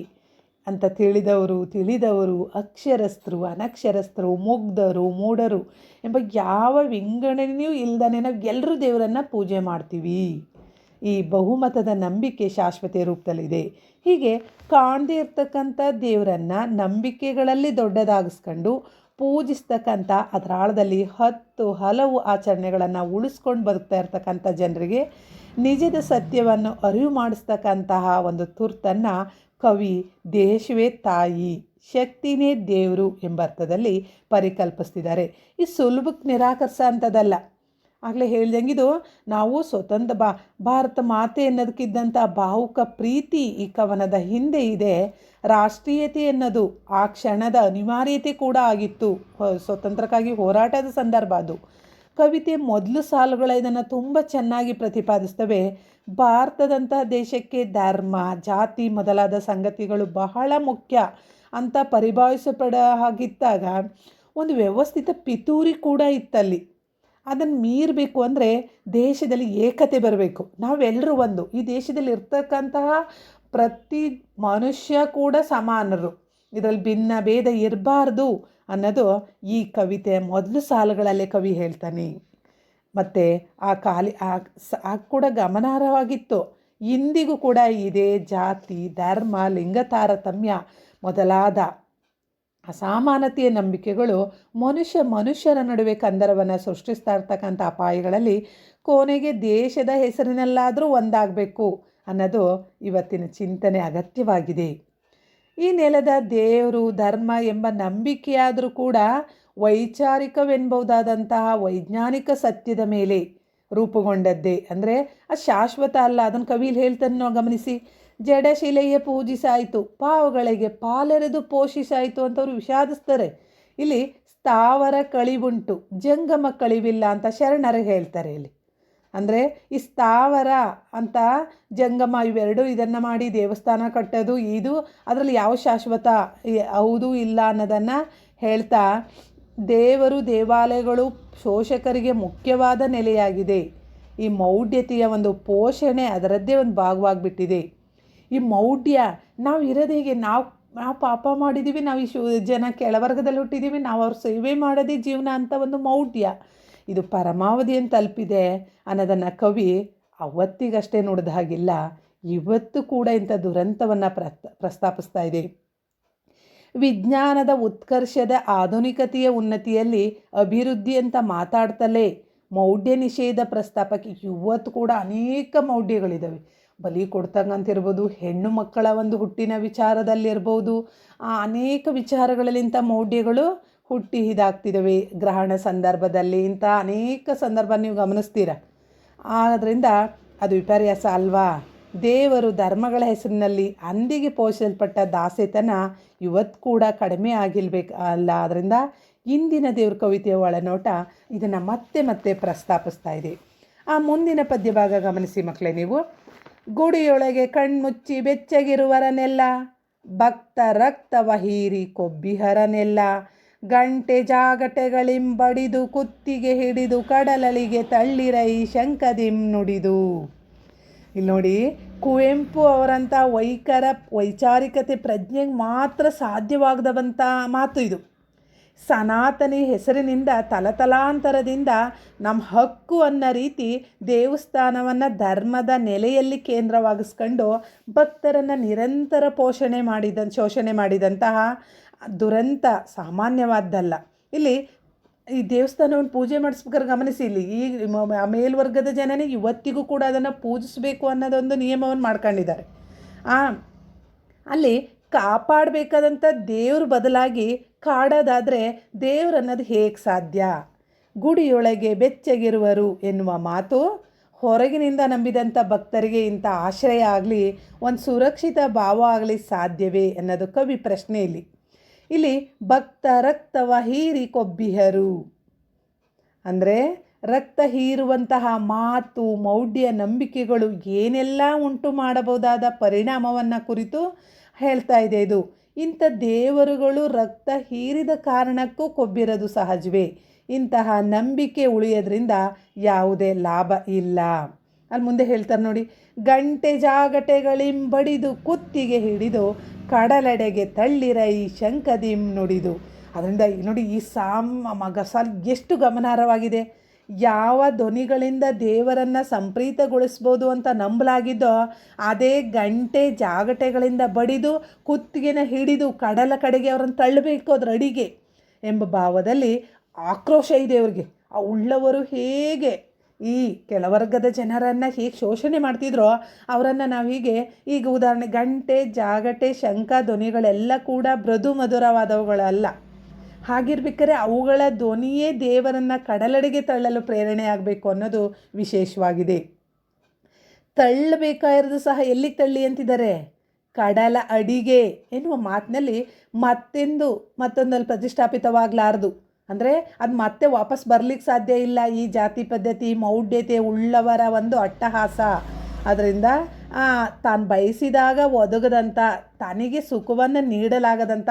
ಅಂತ ತಿಳಿದವರು ತಿಳಿದವರು, ಅಕ್ಷರಸ್ಥರು, ಅನಕ್ಷರಸ್ಥರು, ಮುಗ್ಧರು, ಮೂಢರು ಎಂಬ ಯಾವ ವಿಂಗಡಣೆಯೂ ಇಲ್ದೇ ನಾವು ಎಲ್ಲರೂ ದೇವರನ್ನು ಪೂಜೆ ಮಾಡ್ತೀವಿ. ಈ ಬಹುಮತದ ನಂಬಿಕೆ ಶಾಶ್ವತ ರೂಪದಲ್ಲಿದೆ. ಹೀಗೆ ಕಾಣದೇ ಇರ್ತಕ್ಕಂಥ ದೇವರನ್ನು ನಂಬಿಕೆಗಳಲ್ಲಿ ದೊಡ್ಡದಾಗಿಸ್ಕೊಂಡು ಪೂಜಿಸ್ತಕ್ಕಂಥ ಅದರ ಆಳದಲ್ಲಿ ಹತ್ತು ಹಲವು ಆಚರಣೆಗಳನ್ನು ಉಳಿಸ್ಕೊಂಡು ಬದುಕ್ತಾ ಇರ್ತಕ್ಕಂಥ ಜನರಿಗೆ ನಿಜದ ಸತ್ಯವನ್ನು ಅರಿವು ಮಾಡಿಸ್ತಕ್ಕಂತಹ ಒಂದು ತುರ್ತನ್ನು ಕವಿ ದೇಶವೇ ತಾಯಿ, ಶಕ್ತಿನೇ ದೇವರು ಎಂಬ ಅರ್ಥದಲ್ಲಿ ಪರಿಕಲ್ಪಿಸ್ತಿದ್ದಾರೆ. ಈ ಸುಲಭಕ್ಕೆ ನಿರಾಕರಿಸೋ ಅಂಥದ್ದಲ್ಲ ಆಗಲೇ ಹೇಳ್ದಂಗಿದು, ನಾವು ಸ್ವತಂತ್ರ ಬಾ, ಭಾರತ ಮಾತೆ ಅನ್ನೋದಕ್ಕಿದ್ದಂಥ ಭಾವುಕ ಪ್ರೀತಿ ಈ ಕವನದ ಹಿಂದೆ ಇದೆ. ರಾಷ್ಟ್ರೀಯತೆ ಅನ್ನೋದು ಆ ಕ್ಷಣದ ಅನಿವಾರ್ಯತೆ ಕೂಡ ಆಗಿತ್ತು. ಸ್ವತಂತ್ರಕ್ಕಾಗಿ ಹೋರಾಟದ ಸಂದರ್ಭ ಅದು. ಕವಿತೆ ಮೊದಲು ಸಾಲುಗಳ ಇದನ್ನು ತುಂಬ ಚೆನ್ನಾಗಿ ಪ್ರತಿಪಾದಿಸ್ತವೆ. ಭಾರತದಂತಹ ದೇಶಕ್ಕೆ ಧರ್ಮ, ಜಾತಿ ಮೊದಲಾದ ಸಂಗತಿಗಳು ಬಹಳ ಮುಖ್ಯ ಅಂತ ಪರಿಭಾವಿಸಪಡ ಹಾಗಿದ್ದಾಗ, ಒಂದು ವ್ಯವಸ್ಥಿತ ಪಿತೂರಿ ಕೂಡ ಇತ್ತಲ್ಲಿ. ಅದನ್ನು ಮೀರಬೇಕು ಅಂದರೆ ದೇಶದಲ್ಲಿ ಏಕತೆ ಬರಬೇಕು. ನಾವೆಲ್ಲರೂ ಒಂದು. ಈ ದೇಶದಲ್ಲಿ ಇರ್ತಕ್ಕಂತಹ ಪ್ರತಿ ಮನುಷ್ಯ ಕೂಡ ಸಮಾನರು. ಇದರಲ್ಲಿ ಭಿನ್ನ ಭೇದ ಇರಬಾರ್ದು ಅನ್ನೋದು ಈ ಕವಿತೆ ಮೊದಲು ಸಾಲುಗಳಲ್ಲೇ ಕವಿ ಹೇಳ್ತಾನೆ. ಮತ್ತು ಆ ಕಾಲಿ ಆ ಕೂಡ ಗಮನಾರ್ಹವಾಗಿತ್ತು. ಇಂದಿಗೂ ಕೂಡ ಇದೇ ಜಾತಿ, ಧರ್ಮ ಲಿಂಗ ತಾರತಮ್ಯ ಮೊದಲಾದ ಅಸಮಾನತೆಯ ನಂಬಿಕೆಗಳು ಮನುಷ್ಯ ಮನುಷ್ಯರ ನಡುವೆ ಕಂದರವನ್ನು ಸೃಷ್ಟಿಸ್ತಾ ಇರ್ತಕ್ಕಂಥ ಅಪಾಯಗಳಲ್ಲಿ ಕೊನೆಗೆ ದೇಶದ ಹೆಸರಿನಲ್ಲಾದರೂ ಒಂದಾಗಬೇಕು ಅನ್ನೋದು ಇವತ್ತಿನ ಚಿಂತನೆ ಅಗತ್ಯವಾಗಿದೆ. ಈ ನೆಲದ ದೇವರು, ಧರ್ಮ ಎಂಬ ನಂಬಿಕೆಯಾದರೂ ಕೂಡ ವೈಚಾರಿಕವೆನ್ಬಹುದಾದಂತಹ ವೈಜ್ಞಾನಿಕ ಸತ್ಯದ ಮೇಲೆ ರೂಪುಗೊಂಡದ್ದೇ. ಅಂದರೆ ಅದು ಶಾಶ್ವತ ಅಲ್ಲ. ಅದನ್ನು ಕವಿಲಿ ಹೇಳ್ತಾನೋ ಗಮನಿಸಿ. ಜಡಶಿಲೆಯ ಪೂಜಿಸಾಯಿತು. ಪಾವಗಳಿಗೆ ಪಾಲೆರೆದು ಪೋಷಿಸಾಯಿತು ಅಂತ ಅವರು ವಿಷಾದಿಸ್ತಾರೆ. ಇಲ್ಲಿ ಸ್ಥಾವರ ಕಳಿವುಂಟು, ಜಂಗಮ ಕಳಿವಿಲ್ಲ ಅಂತ ಶರಣರು ಹೇಳ್ತಾರೆ ಇಲ್ಲಿ. ಅಂದರೆ ಈ ಸ್ಥಾವರ ಅಂತ ಜಂಗಮ ಇವೆರಡು, ಇದನ್ನು ಮಾಡಿ ದೇವಸ್ಥಾನ ಕಟ್ಟೋದು, ಇದು ಅದರಲ್ಲಿ ಯಾವ ಶಾಶ್ವತ ಹೌದು ಇಲ್ಲ ಅನ್ನೋದನ್ನು ಹೇಳ್ತಾ, ದೇವರು ದೇವಾಲಯಗಳು ಶೋಷಕರಿಗೆ ಮುಖ್ಯವಾದ ನೆಲೆಯಾಗಿದೆ. ಈ ಮೌಢ್ಯತೆಯ ಒಂದು ಪೋಷಣೆ ಅದರದ್ದೇ ಒಂದು ಭಾಗವಾಗಿಬಿಟ್ಟಿದೆ. ಈ ಮೌಢ್ಯ, ನಾವು ಇರೋದು ಹೇಗೆ? ನಾವು ನಾವು ಪಾಪ ಮಾಡಿದ್ದೀವಿ ನಾವು ಈ ಶು, ಜನ ಕೆಳವರ್ಗದಲ್ಲಿ ಹುಟ್ಟಿದ್ದೀವಿ ನಾವು ಅವ್ರ ಸೇವೆ ಮಾಡೋದೇ ಜೀವನ ಅಂತ ಒಂದು ಮೌಢ್ಯ. ಇದು ಪರಮಾವಧಿಯನ್ನು ತಲುಪಿದೆ ಅನ್ನೋದನ್ನು ಕವಿ ಅವತ್ತಿಗಷ್ಟೇ ನೋಡಿದ ಹಾಗಿಲ್ಲ, ಇವತ್ತು ಕೂಡ ಇಂಥ ದುರಂತವನ್ನು ಪ್ರಸ್ತ ಪ್ರಸ್ತಾಪಿಸ್ತಾ ಇದೆ. ವಿಜ್ಞಾನದ ಉತ್ಕರ್ಷದ ಆಧುನಿಕತೆಯ ಉನ್ನತಿಯಲ್ಲಿ ಅಭಿವೃದ್ಧಿ ಅಂತ ಮಾತಾಡ್ತಲೇ ಮೌಢ್ಯ ನಿಷೇಧ ಪ್ರಸ್ತಾಪಕ್ಕೆ ಇವತ್ತು ಕೂಡ ಅನೇಕ ಮೌಢ್ಯಗಳಿದ್ದಾವೆ ಬಲಿ ಕೊಡ್ತಂಗಂತಿರ್ಬೋದು ಹೆಣ್ಣು ಮಕ್ಕಳ ಒಂದು ಹುಟ್ಟಿನ ವಿಚಾರದಲ್ಲಿರ್ಬೋದು, ಆ ಅನೇಕ ವಿಚಾರಗಳಲ್ಲಿಂಥ ಮೌಢ್ಯಗಳು ಹುಟ್ಟಿ ಇದಾಗ್ತಿದ್ದಾವೆ ಗ್ರಹಣ ಸಂದರ್ಭದಲ್ಲಿ. ಇಂಥ ಅನೇಕ ಸಂದರ್ಭ ನೀವು ಗಮನಿಸ್ತೀರ. ಆದ್ದರಿಂದ ಅದು ವಿಪರ್ಯಾಸ ಅಲ್ವಾ? ದೇವರು ಧರ್ಮಗಳ ಹೆಸರಿನಲ್ಲಿ ಅಂದಿಗೆ ಪೋಷಿಸಲ್ಪಟ್ಟ ದಾಸೆತನ ಇವತ್ತು ಕೂಡ ಕಡಿಮೆ ಆಗಿಲ್ಬೇಕು ಅಲ್ಲ. ಆದ್ದರಿಂದ ಇಂದಿನ ದೇವ್ರ ಕವಿತೆಯ ಒಳನೋಟ ಇದನ್ನು ಮತ್ತೆ ಮತ್ತೆ ಪ್ರಸ್ತಾಪಿಸ್ತಾ ಇದೆ. ಆ ಮುಂದಿನ ಪದ್ಯಭಾಗ ಗಮನಿಸಿ ಮಕ್ಕಳೇ ನೀವು. ಗುಡಿಯೊಳಗೆ ಕಣ್ಮುಚ್ಚಿ ಬೆಚ್ಚಗಿರುವರನೆಲ್ಲ, ಭಕ್ತ ರಕ್ತವ ಹೀರಿ ಕೊಬ್ಬಿಹರನೆಲ್ಲ, ಗಂಟೆ ಜಾಗಟೆಗಳಿಂಬಡಿದು ಕುತ್ತಿಗೆ ಹಿಡಿದು ಕಡಲಳಿಗೆ ತಳ್ಳಿರೈ ಶಂಕದಿಂ ನುಡಿದು. ಇಲ್ಲಿ ನೋಡಿ, ಕುವೆಂಪು ಅವರಂಥ ವೈಕರ ವೈಚಾರಿಕತೆ ಪ್ರಜ್ಞೆಗೆ ಮಾತ್ರ ಸಾಧ್ಯವಾಗದವಂಥ ಮಾತು ಇದು. ಸನಾತನಿ ಹೆಸರಿನಿಂದ ತಲತಲಾಂತರದಿಂದ ನಮ್ಮ ಹಕ್ಕು ಅನ್ನೋ ರೀತಿ ದೇವಸ್ಥಾನವನ್ನು ಧರ್ಮದ ನೆಲೆಯಲ್ಲಿ ಕೇಂದ್ರವಾಗಿಸ್ಕೊಂಡು ಭಕ್ತರನ್ನು ನಿರಂತರ ಪೋಷಣೆ ಮಾಡಿದ ಶೋಷಣೆ ಮಾಡಿದಂತಹ ದುರಂತ ಸಾಮಾನ್ಯವಾದ್ದಲ್ಲ. ಇಲ್ಲಿ ಈ ದೇವಸ್ಥಾನವನ್ನು ಪೂಜೆ ಮಾಡಿಸ್ಬೇಕಾದ್ರೆ ಗಮನಿಸಿ, ಇಲ್ಲಿ ಈ ಮೇಲ್ವರ್ಗದ ಜನನೇ ಇವತ್ತಿಗೂ ಕೂಡ ಅದನ್ನು ಪೂಜಿಸಬೇಕು ಅನ್ನೋದೊಂದು ನಿಯಮವನ್ನು ಮಾಡ್ಕೊಂಡಿದ್ದಾರೆ. ಅಲ್ಲಿ ಕಾಪಾಡಬೇಕಾದಂಥ ದೇವ್ರ ಬದಲಾಗಿ ಕಾಡೋದಾದರೆ ದೇವ್ರು ಅನ್ನೋದು ಹೇಗೆ ಸಾಧ್ಯ? ಗುಡಿಯೊಳಗೆ ಬೆಚ್ಚಗಿರುವರು ಎನ್ನುವ ಮಾತು ಹೊರಗಿನಿಂದ ನಂಬಿದಂಥ ಭಕ್ತರಿಗೆ ಇಂಥ ಆಶ್ರಯ ಆಗಲಿ, ಒಂದು ಸುರಕ್ಷಿತ ಭಾವ ಆಗಲಿ ಸಾಧ್ಯವೇ ಅನ್ನೋದು ಕವಿ ಪ್ರಶ್ನೆಯಲ್ಲಿ. ಇಲ್ಲಿ ಭಕ್ತ ರಕ್ತವ ಹೀರಿ ಕೊಬ್ಬಿಹರು. ಅಂದರೆ ರಕ್ತ ಹೀರುವಂತಹ ಮಾತು, ಮೌಢ್ಯ, ನಂಬಿಕೆಗಳು ಏನೆಲ್ಲ ಉಂಟು ಮಾಡಬಹುದಾದ ಪರಿಣಾಮವನ್ನು ಕುರಿತು ಹೇಳ್ತಾ ಇದೆ ಇದು. ಇಂಥ ದೇವರುಗಳು ರಕ್ತ ಹೀರಿದ ಕಾರಣಕ್ಕೂ ಕೊಬ್ಬಿರೋದು ಸಹಜವೇ. ಇಂತಹ ನಂಬಿಕೆ ಉಳಿಯೋದ್ರಿಂದ ಯಾವುದೇ ಲಾಭ ಇಲ್ಲ. ಅಲ್ಲಿ ಮುಂದೆ ಹೇಳ್ತಾರೆ ನೋಡಿ, ಗಂಟೆ ಜಾಗಟೆಗಳಿಂಬಡಿದು ಕುತ್ತಿಗೆ ಹಿಡಿದು ಕಡಲೆಡೆಗೆ ತಳ್ಳಿರೈ ಶಂಕದಿಂ ನುಡಿದು ಅದರಿಂದ ಈ ನೋಡಿ ಈ ಸಾಮ ಮಗಸಲ್ ಎಷ್ಟು ಗಮನಾರ್ಹವಾಗಿದೆ. ಯಾವ ಧ್ವನಿಗಳಿಂದ ದೇವರನ್ನು ಸಂಪ್ರೀತಗೊಳಿಸ್ಬೋದು ಅಂತ ನಂಬಲಾಗಿದ್ದೋ, ಅದೇ ಗಂಟೆ ಜಾಗಟೆಗಳಿಂದ ಬಡಿದು ಕುತ್ತಿಗೆನ ಹಿಡಿದು ಕಡಲ ಕಡೆಗೆ ಅವರನ್ನು ತಳ್ಳಬೇಕು ಅದ್ರ ಅಡಿಗೆ ಎಂಬ ಭಾವದಲ್ಲಿ ಆಕ್ರೋಶ ಇದೆ ಅವ್ರಿಗೆ. ಆ ಉಳ್ಳವರು ಹೇಗೆ ಈ ಕೆಳವರ್ಗದ ಜನರನ್ನು ಹೇಗೆ ಶೋಷಣೆ ಮಾಡ್ತಿದ್ರೋ, ಅವರನ್ನು ನಾವು ಹೀಗೆ, ಈಗ ಉದಾಹರಣೆ ಗಂಟೆ, ಜಾಗಟೆ, ಶಂಖ ಧ್ವನಿಗಳೆಲ್ಲ ಕೂಡ ಮೃದು ಮಧುರವಾದವುಗಳಲ್ಲ. ಹಾಗಿರ್ಬೇಕಾದ್ರೆ ಅವುಗಳ ಧ್ವನಿಯೇ ದೇವರನ್ನು ಕಡಲಡೆಗೆ ತಳ್ಳಲು ಪ್ರೇರಣೆ ಆಗಬೇಕು ಅನ್ನೋದು ವಿಶೇಷವಾಗಿದೆ. ತಳ್ಳಬೇಕಾಗಿರೋದು ಸಹ ಎಲ್ಲಿಗೆ ತಳ್ಳಿ ಅಂತಿದ್ದಾರೆ? ಕಡಲ ಅಡಿಗೆ ಎನ್ನುವ ಮಾತಿನಲ್ಲಿ ಮತ್ತೆಂದು ಮತ್ತೊಂದಲ್ಲಿ ಪ್ರತಿಷ್ಠಾಪಿತವಾಗಲಾರದು. ಅಂದರೆ ಅದು ಮತ್ತೆ ವಾಪಸ್ ಬರ್ಲಿಕ್ಕೆ ಸಾಧ್ಯ ಇಲ್ಲ. ಈ ಜಾತಿ ಪದ್ಧತಿ, ಮೌಢ್ಯತೆ ಉಳ್ಳವರ ಒಂದು ಅಟ್ಟಹಾಸ. ಅದರಿಂದ ತಾನು ಬಯಸಿದಾಗ ಒದಗದಂಥ ತನಗೆ ಸುಖವನ್ನು ನೀಡಲಾಗದಂಥ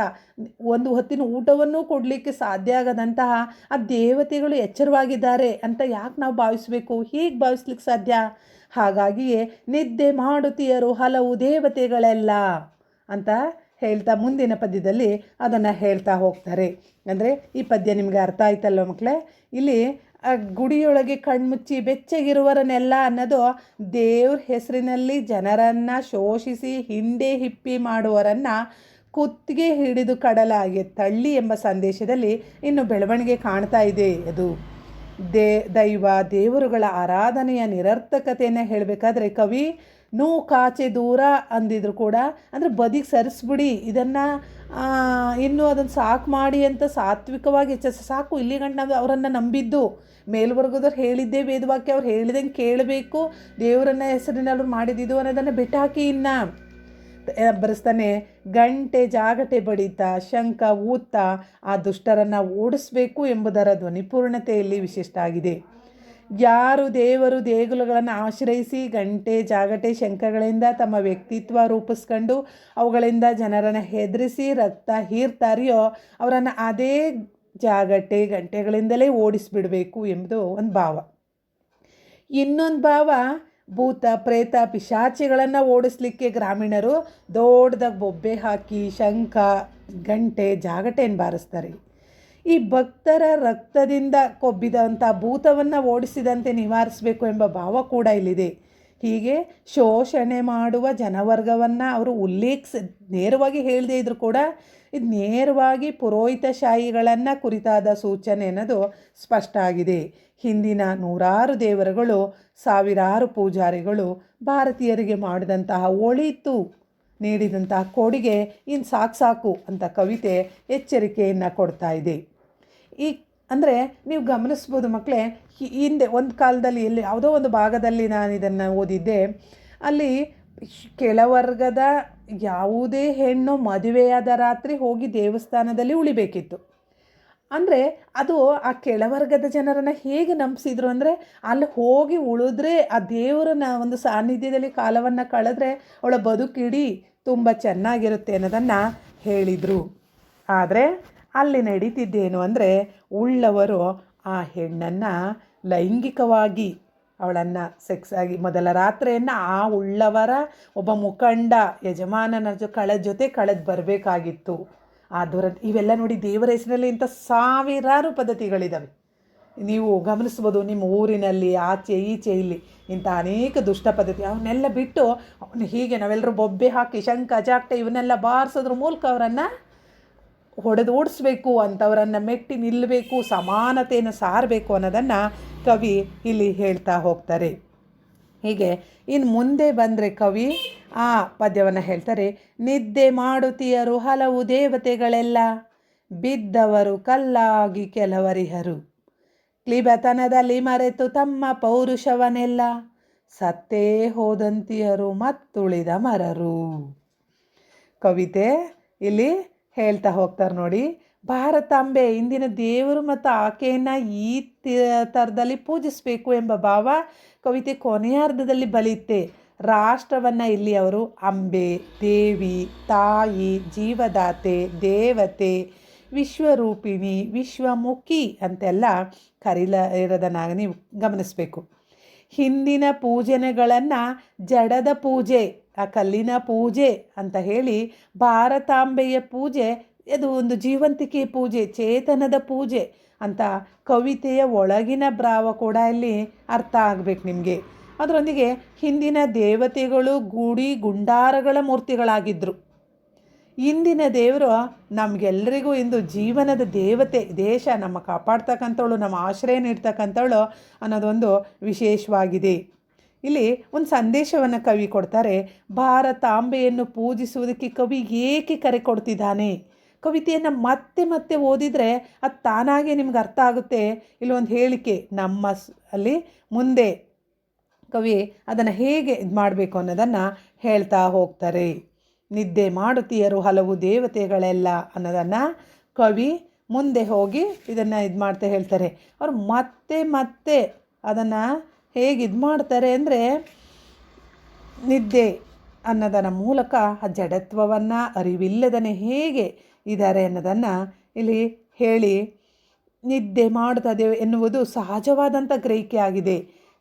ಒಂದು ಹೊತ್ತಿನ ಊಟವನ್ನು ಕೊಡಲಿಕ್ಕೆ ಸಾಧ್ಯ ಆಗದಂತಹ ಆ ದೇವತೆಗಳು ಎಚ್ಚರವಾಗಿದ್ದಾರೆ ಅಂತ ಯಾಕೆ ನಾವು ಭಾವಿಸಬೇಕು? ಹೀಗೆ ಭಾವಿಸ್ಲಿಕ್ಕೆ ಸಾಧ್ಯ? ಹಾಗಾಗಿಯೇ ನಿದ್ದೆ ಮಾಡುತ್ತೀಯರು ಹಲವು ದೇವತೆಗಳೆಲ್ಲ ಅಂತ ಹೇಳ್ತಾ ಮುಂದಿನ ಪದ್ಯದಲ್ಲಿ ಅದನ್ನು ಹೇಳ್ತಾ ಹೋಗ್ತಾರೆ. ಅಂದರೆ ಈ ಪದ್ಯ ನಿಮಗೆ ಅರ್ಥ ಆಯ್ತಲ್ವ ಮಕ್ಕಳೇ ಇಲ್ಲಿ ಗುಡಿಯೊಳಗೆ ಕಣ್ಮುಚ್ಚಿ ಬೆಚ್ಚಗಿರುವರನ್ನೆಲ್ಲ ಅನ್ನೋದು ದೇವ್ರ ಹೆಸರಿನಲ್ಲಿ ಜನರನ್ನು ಶೋಷಿಸಿ ಹಿಂಡೆ ಹಿಪ್ಪಿ ಮಾಡುವರನ್ನು ಕುತ್ತಿಗೆ ಹಿಡಿದು ಕಡಲಾಗಿ ತಳ್ಳಿ ಎಂಬ ಸಂದೇಶದಲ್ಲಿ ಇನ್ನು ಬೆಳವಣಿಗೆ ಕಾಣ್ತಾ ಇದೆ. ಅದು ದೇ, ದೈವ, ದೇವರುಗಳ ಆರಾಧನೆಯ ನಿರರ್ಥಕತೆಯನ್ನು ಹೇಳಬೇಕಾದ್ರೆ ಕವಿ, ನೂ ಕಾಚೆ ದೂರ ಅಂದಿದ್ರು ಕೂಡ. ಅಂದರೆ ಬದಿಗೆ ಸರಿಸ್ಬಿಡಿ, ಇದನ್ನು ಇನ್ನೂ ಅದನ್ನು ಸಾಕು ಮಾಡಿ ಅಂತ ಸಾತ್ವಿಕವಾಗಿ ಹೆಚ್ಚ ಸಾಕು, ಇಲ್ಲಿ ಗಂಟ ಅವರನ್ನು ನಂಬಿದ್ದು. ಮೇಲ್ವರ್ಗದವ್ರು ಹೇಳಿದ್ದೇ ವೇದವಾಕ್ಯ, ಅವ್ರು ಹೇಳಿದಂಗೆ ಕೇಳಬೇಕು. ದೇವರನ್ನ ಹೆಸರಿನಲ್ಲಿ ಮಾಡಿದ್ದು ಅನ್ನೋದನ್ನು ಬಿಟ್ಟಾಕಿ ಇನ್ನ. ಬರೆಸ್ತಾನೆ, ಗಂಟೆ ಜಾಗಟೆ ಬಡಿತ ಶಂಕ ಊತ, ಆ ದುಷ್ಟರನ್ನು ಓಡಿಸ್ಬೇಕು ಎಂಬುದರ ಧ್ವನಿಪೂರ್ಣತೆಯಲ್ಲಿ ವಿಶಿಷ್ಟ ಆಗಿದೆ. ಯಾರು ದೇವರು ದೇಗುಲಗಳನ್ನು ಆಶ್ರಯಿಸಿ ಗಂಟೆ ಜಾಗಟೆ ಶಂಕಗಳಿಂದ ತಮ್ಮ ವ್ಯಕ್ತಿತ್ವ ರೂಪಿಸ್ಕೊಂಡು ಅವುಗಳಿಂದ ಜನರನ್ನು ಹೆದರಿಸಿ ರಕ್ತ ಹೀರ್ತಾರೆಯೋ, ಅವರನ್ನು ಅದೇ ಜಾಗಟೆ ಗಂಟೆಗಳಿಂದಲೇ ಓಡಿಸಿಬಿಡಬೇಕು ಎಂಬುದು ಒಂದು ಭಾವ. ಇನ್ನೊಂದು ಭಾವ, ಭೂತ, ಪ್ರೇತ, ಪಿಶಾಚಿಗಳನ್ನು ಓಡಿಸ್ಲಿಕ್ಕೆ ಗ್ರಾಮೀಣರು ದೊಡ್ಡದಾಗಿ ಬೊಬ್ಬೆ ಹಾಕಿ ಶಂಖ, ಗಂಟೆ, ಜಾಗಟೆಯನ್ನು ಬಾರಿಸ್ತಾರೆ. ಈ ಭಕ್ತರ ರಕ್ತದಿಂದ ಕೊಬ್ಬಿದಂಥ ಭೂತವನ್ನು ಓಡಿಸಿದಂತೆ ನಿವಾರಿಸಬೇಕು ಎಂಬ ಭಾವ ಕೂಡ ಇಲ್ಲಿದೆ. ಹೀಗೆ ಶೋಷಣೆ ಮಾಡುವ ಜನವರ್ಗವನ್ನು ಅವರು ಉಲ್ಲೇಖಿಸ, ನೇರವಾಗಿ ಹೇಳದೇ ಇದ್ದರೂ ಕೂಡ ಇದು ನೇರವಾಗಿ ಪುರೋಹಿತಶಾಹಿಗಳನ್ನು ಕುರಿತಾದ ಸೂಚನೆ ಅನ್ನೋದು ಸ್ಪಷ್ಟ ಆಗಿದೆ. ಹಿಂದಿನ ನೂರಾರು ದೇವರುಗಳು, ಸಾವಿರಾರು ಪೂಜಾರಿಗಳು ಭಾರತೀಯರಿಗೆ ಮಾಡಿದಂತಹ ಒಳಿತು ನೀಡಿದಂತಹ ಕೊಡುಗೆ ಇನ್ನು ಸಾಕು ಸಾಕು ಅಂತ ಕವಿತೆ ಎಚ್ಚರಿಕೆಯನ್ನು ಕೊಡ್ತಾ ಇದೆ. ಈ ಅಂದರೆ ನೀವು ಗಮನಿಸ್ಬೋದು ಮಕ್ಕಳೇ ಹಿಂದೆ ಒಂದು ಕಾಲದಲ್ಲಿ ಎಲ್ಲಿ ಯಾವುದೋ ಒಂದು ಭಾಗದಲ್ಲಿ ನಾನು ಇದನ್ನು ಓದಿದ್ದೆ, ಅಲ್ಲಿ ಕೆಳವರ್ಗದ ಯಾವುದೇ ಹೆಣ್ಣು ಮದುವೆಯಾದ ರಾತ್ರಿ ಹೋಗಿ ದೇವಸ್ಥಾನದಲ್ಲಿ ಉಳಿಬೇಕಿತ್ತು. ಅಂದರೆ ಅದು ಆ ಕೆಳವರ್ಗದ ಜನರನ್ನು ಹೇಗೆ ನಂಬಿಸಿದ್ರು ಅಂದರೆ ಅಲ್ಲಿ ಹೋಗಿ ಉಳಿದ್ರೆ ಆ ದೇವರನ್ನ ಒಂದು ಸಾನ್ನಿಧ್ಯದಲ್ಲಿ ಕಾಲವನ್ನು ಕಳೆದ್ರೆ ಅವಳ ಬದುಕಿಡಿ ತುಂಬ ಚೆನ್ನಾಗಿರುತ್ತೆ ಅನ್ನೋದನ್ನು ಹೇಳಿದರು. ಆದರೆ ಅಲ್ಲಿ ನಡೀತಿದ್ದೇನು ಅಂದರೆ ಉಳ್ಳವರು ಆ ಹೆಣ್ಣನ್ನು ಲೈಂಗಿಕವಾಗಿ ಅವಳನ್ನು ಸೆಕ್ಸ್ ಆಗಿ ಮೊದಲ ರಾತ್ರಿಯನ್ನು ಆ ಉಳ್ಳವರ ಒಬ್ಬ ಮುಖಂಡ, ಯಜಮಾನನ ಜೊ ಕಳೆ ಜೊತೆ ಕಳೆದು ಬರಬೇಕಾಗಿತ್ತು. ಆ ದುರಂತ ಇವೆಲ್ಲ ನೋಡಿ ದೇವರ ಹೆಸರಿನಲ್ಲಿ ಇಂಥ ಸಾವಿರಾರು ಪದ್ಧತಿಗಳಿದ್ದಾವೆ ನೀವು ಗಮನಿಸ್ಬೋದು ನಿಮ್ಮ ಊರಿನಲ್ಲಿ, ಆಚೆ, ಈಚೆ ಇಲ್ಲಿ ಇಂಥ ಅನೇಕ ದುಷ್ಟ ಪದ್ಧತಿ. ಅವನ್ನೆಲ್ಲ ಬಿಟ್ಟು ಅವನು ಹೀಗೆ ನಾವೆಲ್ಲರೂ ಬೊಬ್ಬೆ ಹಾಕಿ ಶಂಕ ಜಾಕ್ಟೆ ಇವನ್ನೆಲ್ಲ ಬಾರಿಸೋದ್ರ ಮೂಲಕ ಅವರನ್ನು ಹೊಡೆದು ಓಡಿಸ್ಬೇಕು, ಅಂಥವರನ್ನು ಮೆಟ್ಟಿ ನಿಲ್ಲಬೇಕು ಸಮಾನತೆಯನ್ನು ಸಾರಬೇಕು ಅನ್ನೋದನ್ನು ಕವಿ ಇಲ್ಲಿ ಹೇಳ್ತಾ ಹೋಗ್ತಾರೆ. ಹೀಗೆ ಇನ್ನು ಮುಂದೆ ಬಂದರೆ ಕವಿ ಆ ಪದ್ಯವನ್ನು ಹೇಳ್ತಾರೆ, ನಿದ್ದೆ ಮಾಡುತ್ತೀಯರು ಹಲವು ದೇವತೆಗಳೆಲ್ಲ, ಬಿದ್ದವರು ಕಲ್ಲಾಗಿ ಕೆಲವರಿಹರು. ಕ್ಲಿಬತನದಲ್ಲಿ ಮರೆತು ತಮ್ಮ ಪೌರುಷವನೆಲ್ಲ ಸತ್ತೇ ಹೋದಂತಿಯರು ಮತ್ತುಳಿದ ಮರರು. ಕವಿತೆ ಇಲ್ಲಿ ಹೇಳ್ತಾ ಹೋಗ್ತಾರೆ ನೋಡಿ ಭಾರತಾಂಬೆ ಇಂದಿನ ದೇವರು ಮತ್ತು ಆಕೆಯನ್ನು ಈ ಥರದಲ್ಲಿ ಪೂಜಿಸಬೇಕು ಎಂಬ ಭಾವ ಕವಿತೆ ಕೊನೆಯ ಅರ್ಧದಲ್ಲಿ ಬಲಿಯುತ್ತೆ ರಾಷ್ಟ್ರವನ್ನು ಇಲ್ಲಿ ಅವರು ಅಂಬೆ, ದೇವಿ, ತಾಯಿ, ಜೀವದಾತೆ, ದೇವತೆ, ವಿಶ್ವರೂಪಿಣಿ, ವಿಶ್ವಮುಖಿ ಅಂತೆಲ್ಲ ಕರೀಲ ಇರೋದನ್ನಾಗ ನೀವು ಗಮನಿಸಬೇಕು. ಹಿಂದಿನ ಪೂಜನೆಗಳನ್ನು ಜಡದ ಪೂಜೆ, ಆ ಕಲ್ಲಿನ ಪೂಜೆ ಅಂತ ಹೇಳಿ ಭಾರತಾಂಬೆಯ ಪೂಜೆ ಅದು ಒಂದು ಜೀವಂತಿಕೆ ಪೂಜೆ, ಚೇತನದ ಪೂಜೆ ಅಂತ ಕವಿತೆಯ ಒಳಗಿನ ಭಾವ ಕೂಡ ಇಲ್ಲಿ ಅರ್ಥ ಆಗಬೇಕು ನಿಮಗೆ. ಅದರೊಂದಿಗೆ ಹಿಂದಿನ ದೇವತೆಗಳು ಗುಡಿ ಗುಂಡಾರಗಳ ಮೂರ್ತಿಗಳಾಗಿದ್ದರು ಇಂದಿನ ದೇವರು ನಮಗೆಲ್ಲರಿಗೂ ಇಂದು ಜೀವನದ ದೇವತೆ, ದೇಶ, ನಮ್ಮ ಕಾಪಾಡ್ತಕ್ಕಂಥವಳು, ನಮ್ಮ ಆಶ್ರಯ ನೀಡ್ತಕ್ಕಂಥವಳು ಅನ್ನೋದೊಂದು ವಿಶೇಷವಾಗಿದೆ. ಇಲ್ಲಿ ಒಂದು ಸಂದೇಶವನ್ನು ಕವಿ ಕೊಡ್ತಾರೆ, ಭಾರತಾಂಬೆಯನ್ನು ಪೂಜಿಸುವುದಕ್ಕೆ ಕವಿ ಏಕೆ ಕರೆ ಕೊಡ್ತಿದ್ದಾನೆ? ಕವಿತೆಯನ್ನು ಮತ್ತೆ ಮತ್ತೆ ಓದಿದರೆ ಅದು ತಾನಾಗೆ ನಿಮ್ಗೆ ಅರ್ಥ ಆಗುತ್ತೆ. ಇಲ್ಲೊಂದು ಹೇಳಿಕೆ, ನಮ್ಮ ಅಲ್ಲಿ ಮುಂದೆ ಕವಿ ಅದನ್ನು ಹೇಗೆ ಇದು ಮಾಡಬೇಕು ಅನ್ನೋದನ್ನು ಹೇಳ್ತಾ ಹೋಗ್ತಾರೆ. ನಿದ್ದೆ ಮಾಡುತ್ತೀಯರು ಹಲವು ದೇವತೆಗಳೆಲ್ಲ ಅನ್ನೋದನ್ನು ಕವಿ ಮುಂದೆ ಹೋಗಿ ಇದನ್ನು ಇದು ಮಾಡ್ತಾ ಹೇಳ್ತಾರೆ. ಅವ್ರು ಮತ್ತೆ ಮತ್ತೆ ಅದನ್ನು ಹೇಗೆ ಇದು ಮಾಡ್ತಾರೆ ಅಂದರೆ ನಿದ್ದೆ ಅನ್ನೋದರ ಮೂಲಕ ಆ ಜಡತ್ವವನ್ನು, ಅರಿವಿಲ್ಲದನೆ ಹೇಗೆ ಇದ್ದಾರೆ ಅನ್ನೋದನ್ನು ಇಲ್ಲಿ ಹೇಳಿ ನಿದ್ದೆ ಮಾಡುತ್ತದೆ ಎನ್ನುವುದು ಸಹಜವಾದಂಥ ಗ್ರಹಿಕೆ ಆಗಿದೆ.